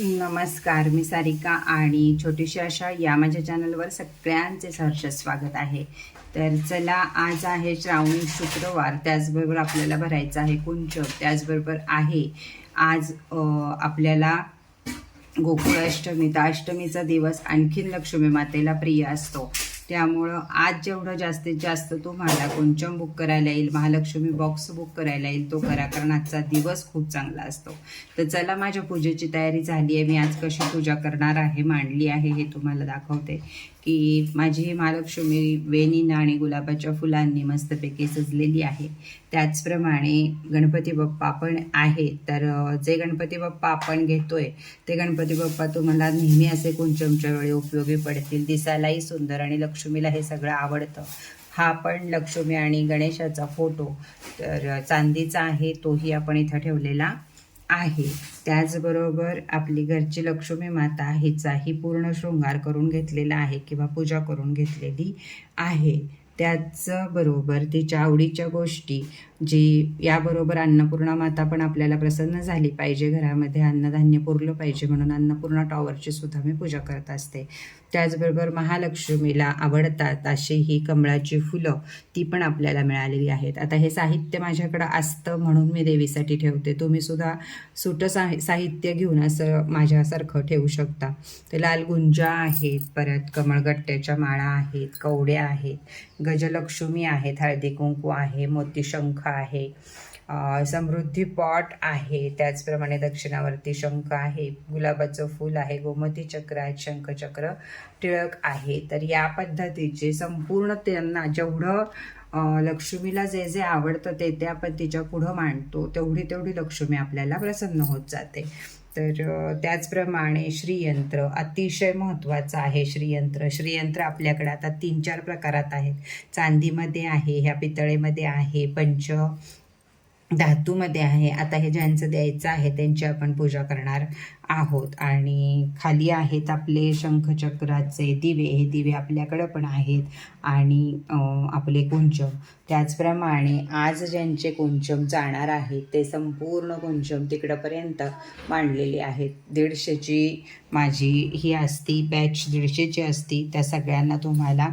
नमस्कार मी सारिका आणि छोटीशी अशा या माझ्या चॅनलवर सगळ्यांचे सहर्ष स्वागत आहे. तर चला आज आहे श्रावणी शुक्रवार त्याचबरोबर आपल्याला भरायचं आहे कुंच त्याचबरोबर आहे आज आपल्याला गोकुळाष्टमी तर अष्टमीचा दिवस आणखीन लक्ष्मी मातेला प्रिय असतो. त्यामुळं आज जेवढं जास्तीत जास्त तुम्हाला कोणचम बुक करायला येईल? महालक्ष्मी बॉक्स बुक करायला येईल? तो करा कारण आजचा दिवस खूप चांगला असतो. तर चला माझ्या पूजेची तयारी झाली आहे. मी आज कशी पूजा करणार आहे मांडली आहे हे तुम्हाला दाखवते. की माझी महालक्ष्मी वेणीनं आणि गुलाबाच्या फुलांनी मस्तपैकी सजलेली आहे. त्याचप्रमाणे गणपती बाप्पा पण आहे तर जे गणपती बाप्पा आपण घेतोय ते गणपती बाप्पा तुम्हाला नेहमी असे कुंचमच्या वेळी उपयोगी पडतील. दिसायलाही सुंदर आणि लक्ष्मीला हे सगळं आवडतं. हा पण लक्ष्मी आणि गणेशाचा फोटो तर चांदीचा आहे तोही आपण इथं ठेवलेला. आहे. त्याचबरोबर आपली घरची लक्ष्मी माता हिचाही पूर्ण शृंगार करून घेतलेला आहे किंवा पूजा करून घेतलेली आहे. त्याचबरोबर तिच्या आवडीच्या गोष्टी जी याबरोबर अन्नपूर्णा माता पण आपल्याला प्रसन्न झाली पाहिजे. घरामध्ये अन्नधान्य पुरलं पाहिजे म्हणून अन्नपूर्णा टॉवरची सुद्धा मी पूजा करत असते. त्याचबरोबर महालक्ष्मीला आवडतात अशी ही कमळाची फुलं ती पण आपल्याला मिळालेली आहेत. आता हे साहित्य माझ्याकडं असतं म्हणून मी देवीसाठी ठेवते. तुम्ही सुद्धा सुट साहि साहित्य घेऊन असं माझ्यासारखं ठेवू शकता. तर लाल गुंजा आहेत परत कमळगट्ट्याच्या माळा आहेत कवड्या आहेत गजलक्ष्मी आहेत हळदी कुंकू आहे मोतीशंख आहे. समृद्धी पॉट आहे. त्याचप्रमाणे दक्षिणावरती शंख आहे. गुलाबाचं फूल आहे. गोमती चक्र आहेत. शंखचक्र टिळक आहे. तर या पद्धतीचे संपूर्ण त्यांना जेवढं लक्ष्मीला जे जे आवडतं ते ते आपण तिच्या पुढं मांडतो. तेवढी तेवढी लक्ष्मी आपल्याला प्रसन्न होत जाते. तर त्याचप्रमाणे श्रीयंत्र अतिशय महत्त्वाचं आहे श्रीयंत्र. श्रीयंत्र आपल्याकडे आता तीन चार प्रकारात आहेत. चांदीमध्ये आहे ह्या पितळेमध्ये आहे पंच धातूमध्ये आहे. आता हे ज्यांचं द्यायचं आहे त्यांची आपण पूजा करणार आहोत. आणि खाली आहेत आपले शंखचक्राचे दिवे. हे दिवे आपल्याकडं पण आहेत. आणि आपले कुंचम. त्याचप्रमाणे आज ज्यांचे कुंचम जाणार आहेत ते संपूर्ण कुंचम तिकडंपर्यंत मांडलेले आहेत. दीडशेची माझी ही असती बॅच दीडशेची असती त्या सगळ्यांना तुम्हाला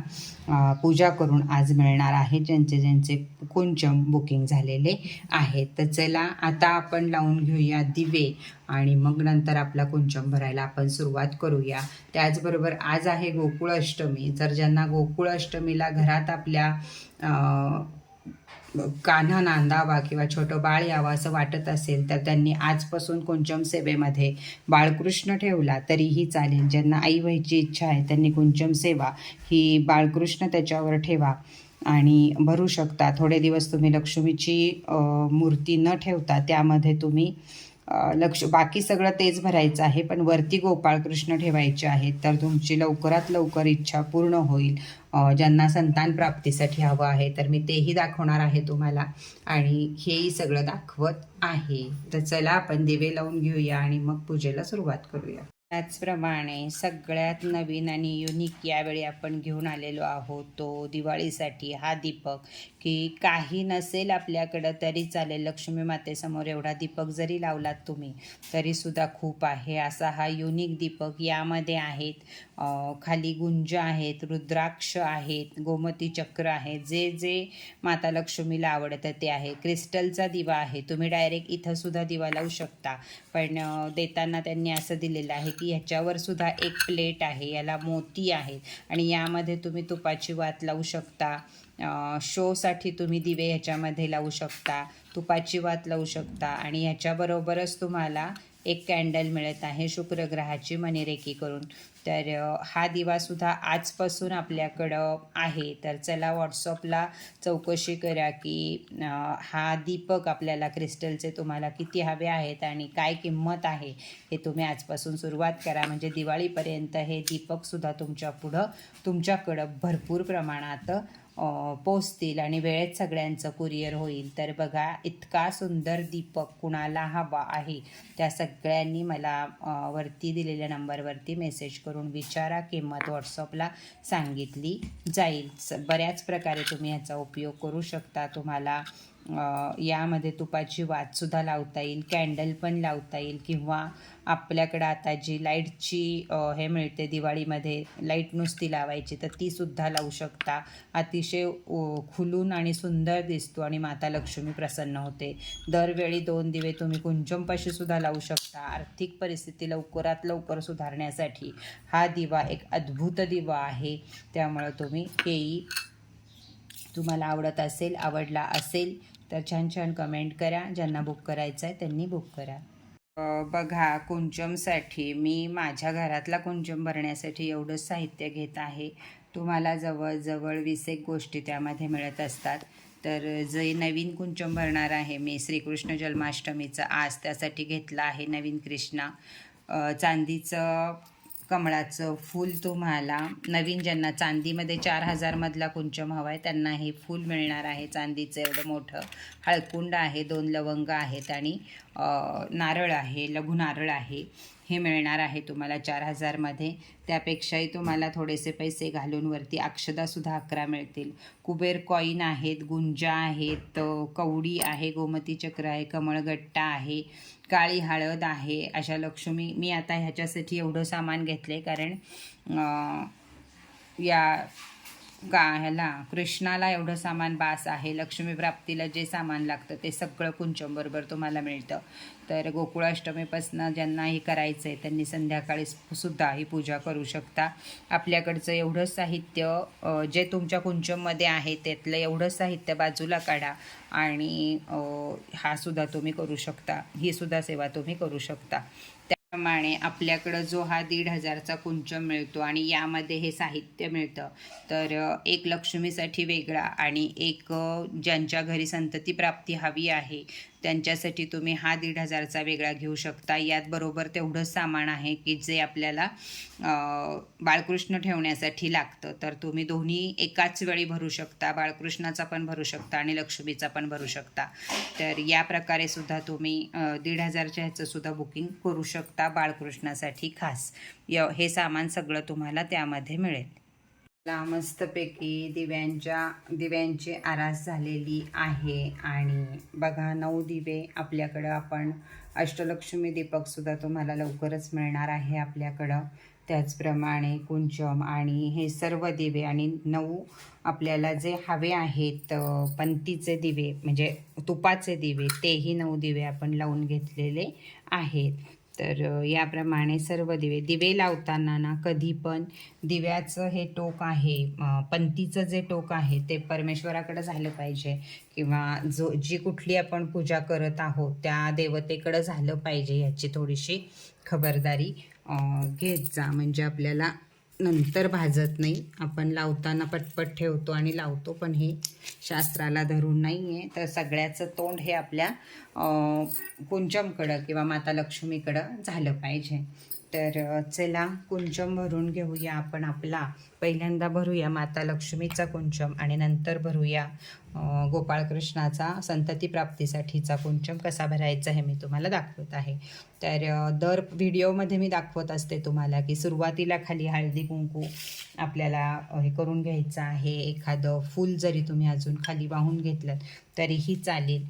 पूजा करून आज मिळणार आहे. ज्यांचे ज्यांचे कुंचम बुकिंग झालेले आहेत. तर चला आता आपण लावून घेऊया दिवे. आणि मग नंतर आपला कुंचम भरायला आपण सुरुवात करूया. त्याचबरोबर आज आहे गोकुळ अष्टमी. जर ज्यांना गोकुळ अष्टमीला घरात आपल्या कान्हा नांदावा किंवा छोटं बाळ यावं असं वाटत असेल तर त्यांनी आजपासून कुंचम सेवेमध्ये बाळकृष्ण ठेवला तरीही चालेल. ज्यांना आई व्हायची इच्छा आहे त्यांनी कुंचम सेवा ही बाळकृष्ण त्याच्यावर ठेवा आणि भरू शकता. थोडे दिवस तुम्ही लक्ष्मीची मूर्ती न ठेवता त्यामध्ये तुम्ही लक्ष बाकी सगळं तेच भरायचं आहे पण वरती गोपाळकृष्ण ठेवायचे आहेत तर तुमची लवकरात लवकर इच्छा पूर्ण होईल. ज्यांना संतान प्राप्तीसाठी हवं आहे तर मी तेही दाखवणार आहे तुम्हाला. आणि हेही सगळं दाखवत आहे. तर चला आपण दिवे लावून घेऊया आणि मग पूजेला सुरुवात करूया. त्याचप्रमाणे सगळ्यात नवीन आणि युनिक यावेळी आपण घेऊन आलेलो आहोत तो दिवाळीसाठी हा दीपक. की काही नसेल आपल्याकडं तरी चालेल. लक्ष्मी मातेसमोर एवढा दीपक जरी लावलात तुम्ही तरीसुद्धा खूप आहे. असा हा युनिक दीपक यामध्ये आहेत. खाली गुंज आहेत रुद्राक्ष आहेत गोमती चक्र आहे जे जे माता लक्ष्मीला आवडतं ते आहे. क्रिस्टलचा दिवा आहे. तुम्ही डायरेक्ट इथंसुद्धा दिवा लावू शकता. पण देताना त्यांनी असं दिलेलं आहे की ह्याच्यावर सुद्धा एक प्लेट आहे. याला मोती आहेत. आणि यामध्ये तुम्ही तुपाची वात लावू शकता. शोसाठी तुम्ही दिवे ह्याच्यामध्ये लावू शकता तुपाची वात लावू शकता आणि ह्याच्याबरोबरच तुम्हाला एक कॅन्डल मिळत आहे शुक्रग्रहाची मनेरेकी करून. तर हा दिवासुद्धा आजपासून आपल्याकडं आहे. तर चला व्हॉट्सअपला चौकशी करा की हा दीपक आपल्याला क्रिस्टलचे तुम्हाला किती हवे आहेत आणि काय किंमत आहे हे तुम्ही आजपासून सुरुवात करा. म्हणजे दिवाळीपर्यंत हे दीपकसुद्धा तुमच्या पुढं तुमच्याकडं भरपूर प्रमाणात पोचतील आणि वेळेत सगळ्यांचं कुरिअर होईल. तर बघा इतका सुंदर दीपक कुणाला हवा आहे त्या सगळ्यांनी मला वरती दिलेल्या नंबरवरती मेसेज करून विचारा किंमत व्हॉट्सअपला सांगितली जाईल. स बऱ्याच प्रकारे तुम्ही ह्याचा उपयोग करू शकता. तुम्हाला यामध्ये तुपाची वातसुद्धा लावता येईल कॅन्डल पण लावता येईल किंवा आपल्याकडं आता जी लाईटची हे मिळते दिवाळीमध्ये लाइट नुसती लावायची तर तीसुद्धा लावू शकता. अतिशय खुलून आणि सुंदर दिसतो आणि माता लक्ष्मी प्रसन्न होते. दरवेळी दोन दिवे तुम्ही कुंचमपाशीसुद्धा लावू शकता. आर्थिक परिस्थिती लवकरात लवकर सुधारण्यासाठी हा दिवा एक अद्भुत दिवा आहे. त्यामुळं तुम्ही हेही तुम्हाला आवडत असेल आवडला असेल तर छान छान कमेंट करा. ज्यांना बुक करायचं आहे त्यांनी बुक करा. बघा कुंचमसाठी मी माझ्या घरातला कुंचम भरण्यासाठी एवढंच साहित्य घेत आहे. तुम्हाला जवळजवळ वीस एक गोष्टी त्यामध्ये मिळत असतात. तर जे नवीन कुंचम भरणार आहे मी श्रीकृष्ण जन्माष्टमीचं आज त्यासाठी घेतलं आहे नवीन कृष्णा. चांदीचं कमळाचं फूल तुम्हाला. नवीन ज्यांना चांदीमध्ये चार हजारमधला कुंचम हवा आहे त्यांना हे फूल मिळणार आहे. चांदीचं एवढं मोठं हळकुंड आहे दोन लवंग आहेत आणि नारळ आहे लघु नारळ आहे. हे मिळणार आहे तुम्हाला चार हजारमध्ये. त्यापेक्षाही तुम्हाला थोडेसे पैसे घालून वरती अक्षदासुद्धा अकरा मिळतील. कुबेर कॉईन आहेत गुंजा आहेत कवडी आहे गोमती चक्र आहे कमळगट्टा आहे काळी हळद आहे. अशा लक्ष्मी मी आता ह्याच्यासाठी एवढं सामान घेतले कारण या गा ह्याला कृष्णाला एवढं सामान बास आहे लक्ष्मी प्राप्तीला जे सामान लागतं ते सगळं कुंचमबरोबर तुम्हाला मिळतं. तर गोकुळाष्टमीपासून ज्यांना हे करायचं आहे त्यांनी संध्याकाळी सुद्धा ही पूजा करू शकता. आपल्याकडचं एवढं साहित्य जे तुमच्या कुंचममध्ये आहे त्यातलं एवढं साहित्य बाजूला काढा आणि हा सुद्धा तुम्ही करू शकता. ही सुद्धा सेवा तुम्ही करू शकता. प्रमाणे आपल्याकडं जो हा दीड हजारचा कुंच मिळतो आणि यामध्ये हे साहित्य मिळतं. तर एक लक्ष्मीसाठी वेगळा आणि एक ज्यांच्या घरी संतती प्राप्ती हवी आहे त्यांच्यासाठी तुम्ही हा दीड हजारचा वेगळा घेऊ शकता. यात बरोबर तेवढंच सामान आहे की जे आपल्याला बाळकृष्ण ठेवण्यासाठी लागतं. तर तुम्ही दोन्ही एकाच वेळी भरू शकता. बाळकृष्णाचा पण भरू शकता आणि लक्ष्मीचा पण भरू शकता. तर या प्रकारे सुद्धा तुम्ही दीड हजारच्या ह्याचं सुद्धा बुकिंग करू शकता बाळकृष्णासाठी खास. य हे सामान सगळं तुम्हाला त्यामध्ये मिळेल. ला मस्तपैकी दिव्यांच्या दिव्यांची आरास झालेली आहे. आणि बघा नऊ दिवे आपल्याकडं आपण अष्टलक्ष्मी दीपकसुद्धा तुम्हाला लवकरच मिळणार आहे आपल्याकडं. त्याचप्रमाणे कुंचम आणि हे सर्व दिवे आणि नऊ आपल्याला जे हवे आहेत पंतीचे दिवे म्हणजे तुपाचे दिवे तेही नऊ दिवे आपण लावून घेतलेले आहेत. तर याप्रमाणे सर्व दिवे दिवे लावताना ना कधी पण दिव्याचं हे टोक आहे पंतीचं जे टोक आहे ते परमेश्वराकडं झालं पाहिजे किंवा जो जी कुठली आपण पूजा करत आहोत त्या देवतेकडं झालं पाहिजे याची थोडीशी खबरदारी घेत जा. म्हणजे आपल्याला नंतर भाजत नाही. आपण लावताना पटपट ठेवतो आणि लावतो पण हे शास्त्राला धरून नाही आहे तर सगळ्याचं तोंड हे आपल्या कुंचमकडं किंवा माता लक्ष्मीकडं झालं पाहिजे. तर चला कुंचम भरून घेऊया आपण आपला पहिल्यांदा भरूया माता लक्ष्मीचा कुंचम आणि नंतर भरूया गोपाळकृष्णाचा संतती प्राप्तीसाठीचा कुंचम कसा भरायचा हे मी तुम्हाला दाखवत आहे. तर दर व्हिडिओमध्ये मी दाखवत असते तुम्हाला की सुरुवातीला खाली हळदी कुंकू आपल्याला हे करून घ्यायचं आहे. एखादं फूल जरी तुम्ही अजून खाली वाहून घेतलं तरीही चालेल.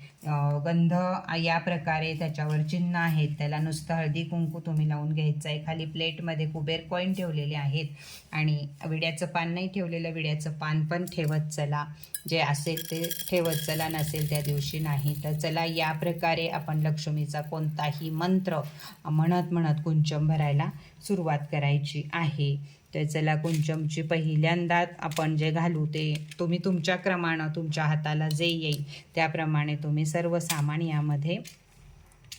गंध या प्रकारे त्याच्यावर चिन्ह आहेत. त्याला नुसतं हळदी कुंकू तुम्ही लावून घ्यायचं आहे खाली प्लेटमध्ये कुबेर कॉईन ठेवलेले आहेत आणि विड्याचं पान नाही ठेवलेलं विड्याचं पान पण ठेवत चला. जे असेल ते ठेवत चला नसेल त्या दिवशी नाही तर चला. या प्रकारे आपण लक्ष्मीचा कोणताही मंत्र म्हणत म्हणत कुंचम भरायला सुरुवात करायची आहे. तर चला कुंचमची पहिल्यांदा आपण जे घालू ते तुम्ही तुमच्या क्रमानं तुमच्या हाताला जे येईल त्याप्रमाणे तुम्ही सर्व सामान यामध्ये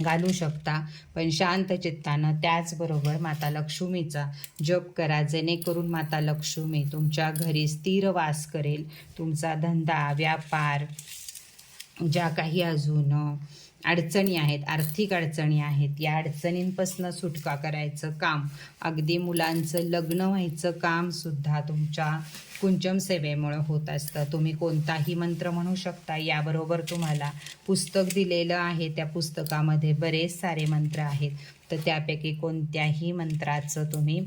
घालू शकता. पण शांत चित्तानं त्याचबरोबर माता लक्ष्मीचा जप करा. जेणेकरून माता लक्ष्मी तुमच्या घरी स्थिर वास करेल. तुमचा धंदा व्यापार ज्या काही अजून अडचणी आहेत आर्थिक अडचणी आहेत या अडचणींपासून सुटका करायचं काम. अगदी मुलांचं लग्न व्हायचं कामसुद्धा तुमच्या कुंचम सेवेमुळं होत असतं. तुम्ही कोणताही मंत्र म्हणू शकता. याबरोबर तुम्हाला पुस्तक दिलेलं आहे. त्या पुस्तकामध्ये बरेच सारे मंत्र आहेत. तर त्यापैकी कोणत्याही मंत्राचं तुम्ही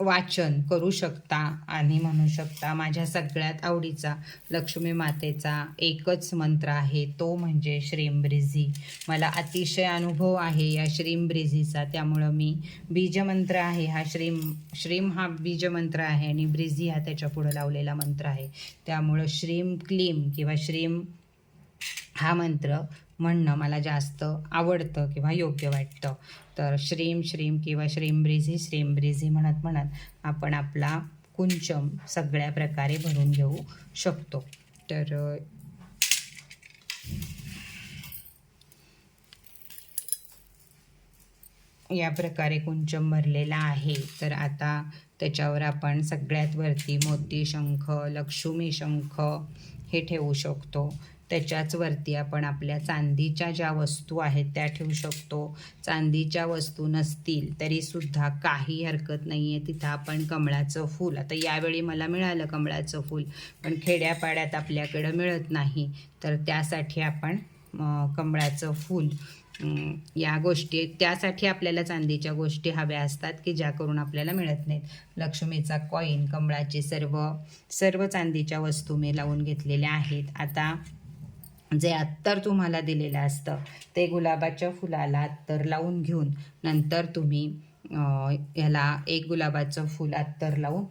वाचन करू शकता आणि म्हणू शकता. माझ्या सगळ्यात आवडीचा लक्ष्मी मातेचा एकच मंत्र आहे तो म्हणजे श्रीमब्रिझी. मला अतिशय अनुभव आहे या श्रीमब्रिझीचा. त्यामुळं मी बीजमंत्र आहे हा श्रीम श्रीम हा बीजमंत्र आहे आणि ब्रिझी हा त्याच्या पुढं लावलेला मंत्र आहे. त्यामुळं श्रीम क्लीम किंवा श्रीम हा मंत्र म्हणणं मला जास्त आवडतं किंवा योग्य वाटतं. तर श्रीम श्रीम किंवा श्रीम ब्रिझी श्रीम ब्रिझी म्हणत म्हणत आपण आपला कुंचम सगळ्या प्रकारे भरून घेऊ शकतो. तर या प्रकारे कुंचम भरलेला आहे. तर आता त्याच्यावर आपण सगळ्यात वरती मोती शंख लक्ष्मी शंख हे ठेवू शकतो. त्याच्याच वरती आपण आपल्या चांदीच्या ज्या वस्तू आहेत त्या ठेवू शकतो. चांदीच्या वस्तू नसतील तरीसुद्धा काही हरकत नाही आहे तिथं आपण कमळाचं फूल आता यावेळी मला मिळालं कमळाचं फूल पण खेड्यापाड्यात आपल्याकडं मिळत नाही. तर त्यासाठी आपण कमळाचं फूल या गोष्टी त्यासाठी आपल्याला चांदीच्या गोष्टी हव्या असतात की ज्या करून आपल्याला मिळत नाहीत. लक्ष्मीचा कॉईन कमळाचे सर्व सर्व चांदीच्या वस्तू मी लावून घेतलेल्या आहेत. आता जे अत्तर तुम्हाला दिलेलं असतं ते गुलाबाच्या फुलाला अत्तर लावून घेऊन नंतर तुम्ही ह्याला याला एक गुलाबाचं फुल अत्तर लावून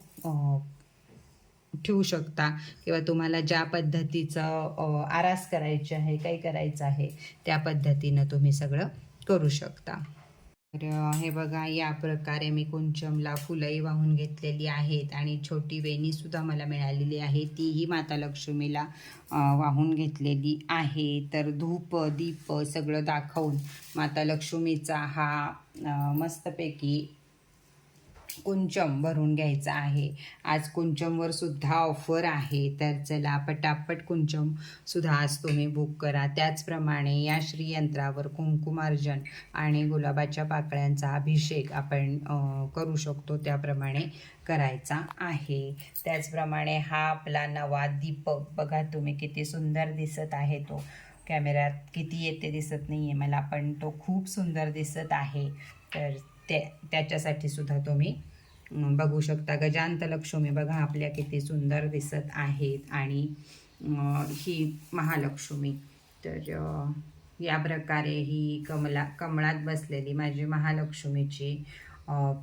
ठेवू शकता. किंवा तुम्हाला ज्या पद्धतीचं आरास करायची आहे काही करायचं आहे त्या पद्धतीनं तुम्ही सगळं करू शकता. तर हे बघा या प्रकारे मी कुंचमला फुलंही वाहून घेतलेली आहेत आणि छोटी वेणीसुद्धा मला मिळालेली आहे. तीही माता लक्ष्मीला वाहून घेतलेली आहे. तर धूप दीप सगळं दाखवून माता लक्ष्मीचा हा मस्तपैकी कुंचम भरून घ्यायचं आहे. आज कुंचमवर सुद्धा ऑफर आहे. तर चला पटापट कुंचम सुद्धा आज तुम्ही बुक करा. त्याचप्रमाणे या श्रीयंत्रावर कुंकुमार्जन आणि गुलाबाच्या पाकळ्यांचा अभिषेक आपण करू शकतो. त्याप्रमाणे करायचा आहे. त्याचप्रमाणे हा आपला नवा दीपक. बघा तुम्ही किती सुंदर दिसत आहे तो. कॅमेऱ्यात किती येते दिसत नाही आहे मला पण तो खूप सुंदर दिसत आहे. तर ते त्याच्यासाठी सुद्धा तुम्ही बघू शकता. गजांत लक्ष्मी बघा आपल्या किती सुंदर दिसत आहेत. आणि ही महालक्ष्मी. तर या प्रकारे ही कमला कमळात बसलेली माझी महालक्ष्मीची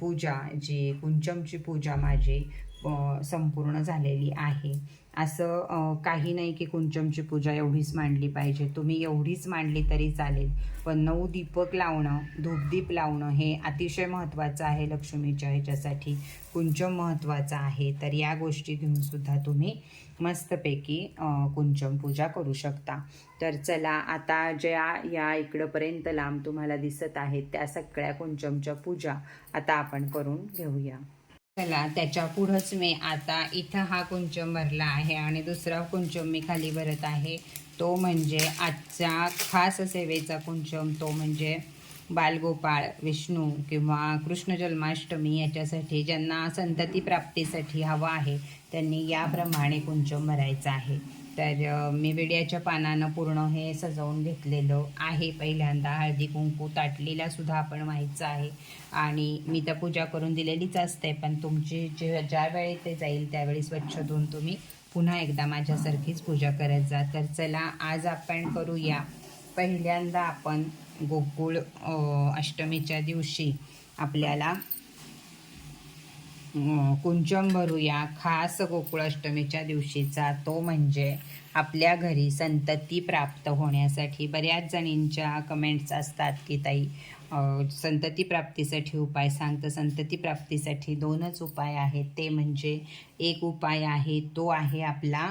पूजा जी कुंचमची पूजा माझी संपूर्ण झालेली आहे. असं काही नाही की कुंचमची पूजा एवढीच मांडली पाहिजे. तुम्ही एवढीच मांडली तरी चालेल. पण नऊ दीपक लावणं धूपदीप लावणं हे अतिशय महत्त्वाचं आहे लक्ष्मीच्या ह्याच्यासाठी. कुंचम महत्त्वाचं आहे. तर या गोष्टी घेऊन सुद्धा तुम्ही मस्तपैकी कुंचम पूजा करू शकता. तर चला आता ज्या या इकडंपर्यंत लांब तुम्हाला दिसत आहेत त्या सगळ्या कुंचमच्या पूजा आता आपण करून घेऊया. चला त्याच्या पुढंच मी आता इथं हा कुंचम भरला आहे आणि दुसरा कुंचम मी खाली भरत आहे. तो म्हणजे आजचा खास सेवेचा कुंचम तो म्हणजे बालगोपाळ विष्णू किंवा कृष्ण जन्माष्टमी याच्यासाठी ज्यांना संतती प्राप्तीसाठी हवा आहे त्यांनी याप्रमाणे कुंचम भरायचा आहे. तर मी विड्याच्या पानानं पूर्ण हे सजवून घेतलेलं आहे. पहिल्यांदा हळदी कुंकू ताटलीला सुद्धा आपण व्हायचं आहे. आणि मी तर पूजा करून दिलेलीच असते पण तुमची जे ज्यावेळी ते जाईल त्यावेळी स्वच्छ धुवून तुम्ही पुन्हा एकदा माझ्यासारखीच पूजा करत जा. तर चला आज आपण करूया. पहिल्यांदा आपण गोकुळ अष्टमीच्या दिवशी आपल्याला कुंचम भरूया. खास गोकुळाष्टमीच्या दिवशीचा तो म्हणजे आपल्या घरी संतती प्राप्त होण्यासाठी बऱ्याच जणींच्या कमेंट्स असतात की ताई संतती प्राप्तीसाठी उपाय सांग. तर संतती प्राप्तीसाठी दोनच उपाय आहेत. ते म्हणजे एक उपाय आहे तो आहे आपला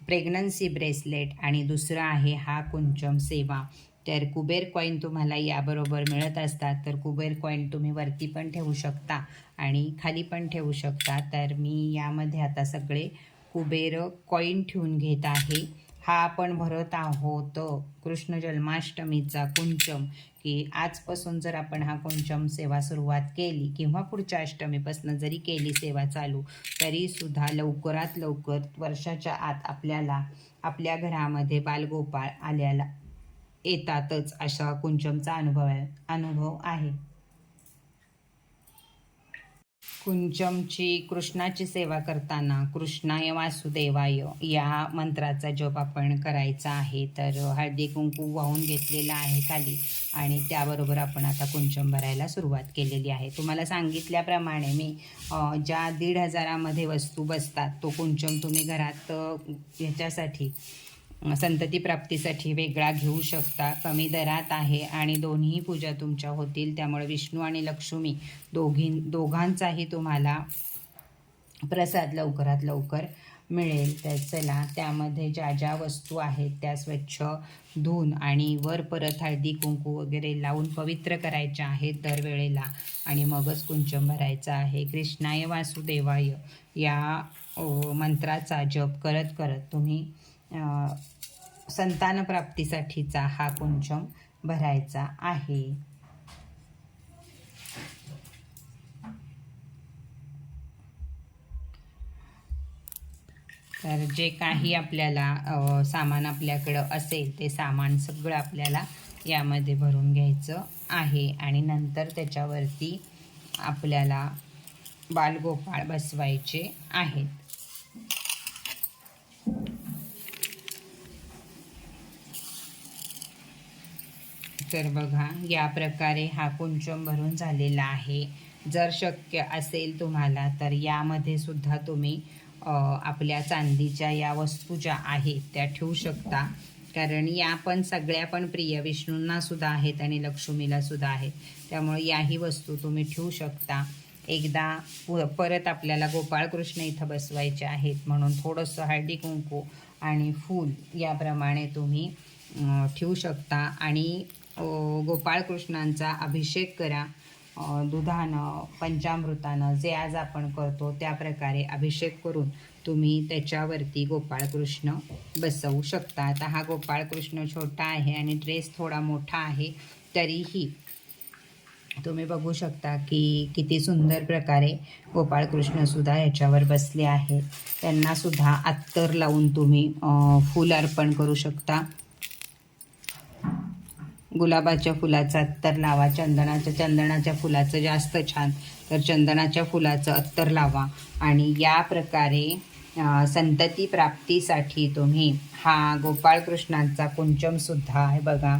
प्रेग्नन्सी ब्रेसलेट आणि दुसरा आहे हा कुंचम सेवा. तर कुबेर कॉईन तुम्हाला याबरोबर मिळत असतात. तर कुबेर कॉईन तुम्ही वरती पण ठेवू शकता आणि खाली पण ठेवू शकता. तर मी यामध्ये आता सगळे कुबेर कॉईन ठेवून घेत आहे. हा आपण भरत आहोत कृष्ण जन्माष्टमीचा कुंचम की आजपासून जर आपण हा कुंचम सेवा सुरुवात केली किंवा पुढच्या अष्टमीपासून जरी केली सेवा चालू तरीसुद्धा लवकरात लवकर वर्षाच्या आत आपल्याला आपल्या घरामध्ये बालगोपाळ आल्याला येतातच अशा कुंचमचा अनुभव आहे अनुभव आहे. कुंचमची कृष्णाची सेवा करताना कृष्णाय वासुदेवाय या मंत्राचा जप आपण करायचा आहे तर हळदी कुंकू वाहून घेतलेला आहे खाली आणि त्याबरोबर आपण आता कुंचम भरायला सुरुवात केलेली आहे. तुम्हाला सांगितल्याप्रमाणे मी ज्या दीड हजारामध्ये वस्तू बसतात तो कुंचम तुम्ही घरात ह्याच्यासाठी संतती प्राप्तीसाठी वेगळा घेऊ शकता. कमी दरात आहे आणि दोन्ही पूजा तुमच्या होतील. त्यामुळे विष्णू आणि लक्ष्मी दोघी दोघांचाही तुम्हाला प्रसाद लवकरात लवकर मिळेल. तर चला त्यामध्ये ज्या ज्या वस्तू आहेत त्या स्वच्छ धुवून आणि वर परत हळदी कुंकू वगैरे लावून पवित्र करायच्या आहेत दरवेळेला. आणि मगच कुंचम भरायचा आहे. कृष्णाय वासुदेवाय या मंत्राचा जप करत करत तुम्ही संतानप्राप्तीसाठीचा हा कुंचम भरायचा आहे. तर जे काही आपल्याला सामान आपल्याकडं असेल ते सामान सगळं आपल्याला यामध्ये भरून घ्यायचं आहे. आणि नंतर त्याच्यावरती आपल्याला बालगोपाळ बसवायचे आहेत. तर बघा या प्रकारे हा कुंचम भरून झालेला आहे. जर शक्य असेल तुम्हाला तर यामध्ये सुद्धा तुम्ही आपल्या चांदीच्या या वस्तू ज्या आहेत त्या ठेवू शकता. कारण या पण सगळ्या पण प्रिय विष्णूंना सुद्धा आहेत आणि लक्ष्मीला सुद्धा आहेत. त्यामुळे याही वस्तू तुम्ही ठेवू शकता. एकदा प- परत आपल्याला गोपाळकृष्ण इथं बसवायचे आहेत म्हणून थोडंसं हळदी कुंकू आणि फूल याप्रमाणे तुम्ही ठेवू शकता. आणि गोपाळकृष्णांचा अभिषेक करा. दुधानं पंचामृतानं जे आज आपण करतो त्या प्रकारे अभिषेक करून तुम्ही त्याच्यावरती गोपाळकृष्ण बसवू शकता. आता हा गोपाळकृष्ण छोटा आहे आणि ड्रेस थोडा मोठा आहे तरीही तुम्ही बघू शकता की किती सुंदर प्रकारे गोपाळकृष्णसुद्धा याच्यावर बसले आहेत. त्यांनासुद्धा अत्तर लावून तुम्ही फूल अर्पण करू शकता. गुलाबाच्या फुलाचं अत्तर लावा चंदनाच्या चंदनाच्या फुलाचं जास्त छान. तर चंदनाच्या फुलाचं अत्तर लावा. आणि या प्रकारे संतती प्राप्तीसाठी तुम्ही हा गोपाळकृष्णांचा कुंचमसुद्धा आहे बघा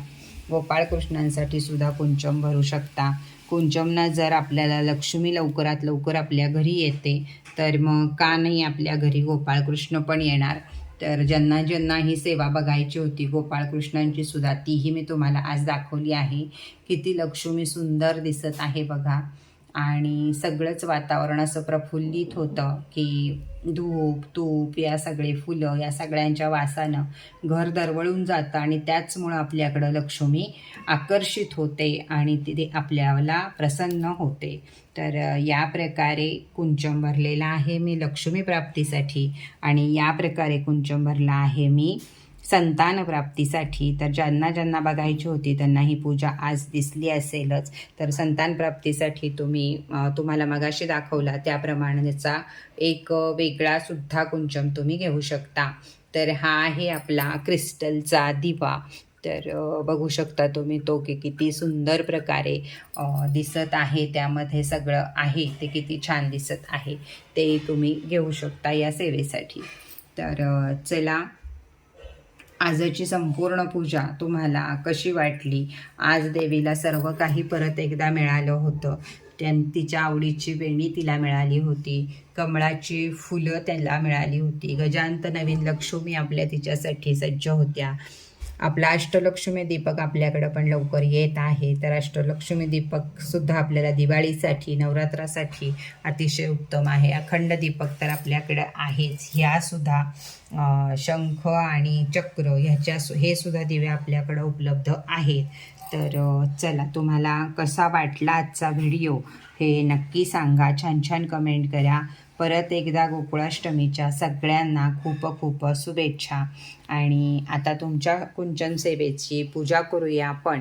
गोपाळकृष्णांसाठी सुद्धा कुंचम भरू शकता. कुंचमनं जर आपल्याला लक्ष्मी लवकरात लवकर आपल्या घरी येते तर मग का नाही आपल्या घरी गोपाळकृष्ण पण येणार? तर ज्यांना ज्यांना ही सेवा बघायची होती गोपाळकृष्णांची सुद्धा तीही मी तुम्हाला आज दाखवली आहे. किती लक्ष्मी सुंदर दिसत आहे बघा. आणि सगळंच वातावरण असं प्रफुल्लित होतं की धूप तूप या सगळे फुलं या सगळ्यांच्या वासानं घर दरवळून जातं आणि त्याचमुळं आपल्याकडं लक्ष्मी आकर्षित होते आणि तिथे आपल्याला प्रसन्न होते. तर या प्रकारे कुंचम भरलेला आहे मी लक्ष्मी प्राप्तीसाठी आणि या प्रकारे कुंचम भरला आहे मी संतान प्राप्तीसाठी तर ज्यांना ज्यांना बघायची होती त्यांना ही पूजा आज दिसली असेलच. तर संतान प्राप्तीसाठी तुम्ही तुम्हाला मगाशी दाखवला त्याप्रमाणेचा एक वेगळा सुद्धा कुंचम तुम्ही घेऊ शकता. तर हा आहे आपला क्रिस्टलचा दिवा. तर बघू शकता तुम्ही तो की किती सुंदर प्रकारे दिसत आहे. त्यामध्ये सगळं आहे. ते किती छान दिसत आहे. ते तुम्ही घेऊ शकता या सेवेसाठी. तर चला आजची संपूर्ण पूजा तुम्हाला कशी वाटली? आज देवीला सर्व काही परत एकदा मिळालं होतं. त्या तिच्या आवडीची वेणी तिला मिळाली होती. कमळाची फुलं त्याला मिळाली होती. गजांत नवीन लक्ष्मी आपल्या तिच्यासाठी सज्ज होत्या. आपला अष्टलक्ष्मी दीपक आपल्याकडं पण लवकर येत आहे. तर अष्टलक्ष्मी दीपक सुद्धा आपल्याला दिवाळीसाठी नवरात्रासाठी अतिशय उत्तम आहे. अखंड दीपक तर आपल्याकडं आहेच. ह्या सुद्धा शंख आणि चक्र ह्याच्या सु- हे सुद्धा दिवे आपल्याकडं उपलब्ध आहेत. तर चला तुम्हाला कसा वाटला आजचा व्हिडिओ हे नक्की सांगा. छान छान कमेंट करा. परत एकदा गोकुळाष्टमीच्या सगळ्यांना खूप खूप शुभेच्छा. आणि आता तुमच्या कुंचन सेवेची पूजा करूया आपण.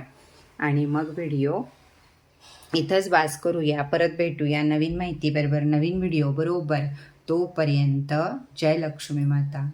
आणि मग व्हिडिओ इथंच बास करूया. परत भेटूया नवीन माहितीबरोबर. नवीन व्हिडिओ बरोबर. तोपर्यंत जय लक्ष्मी माता.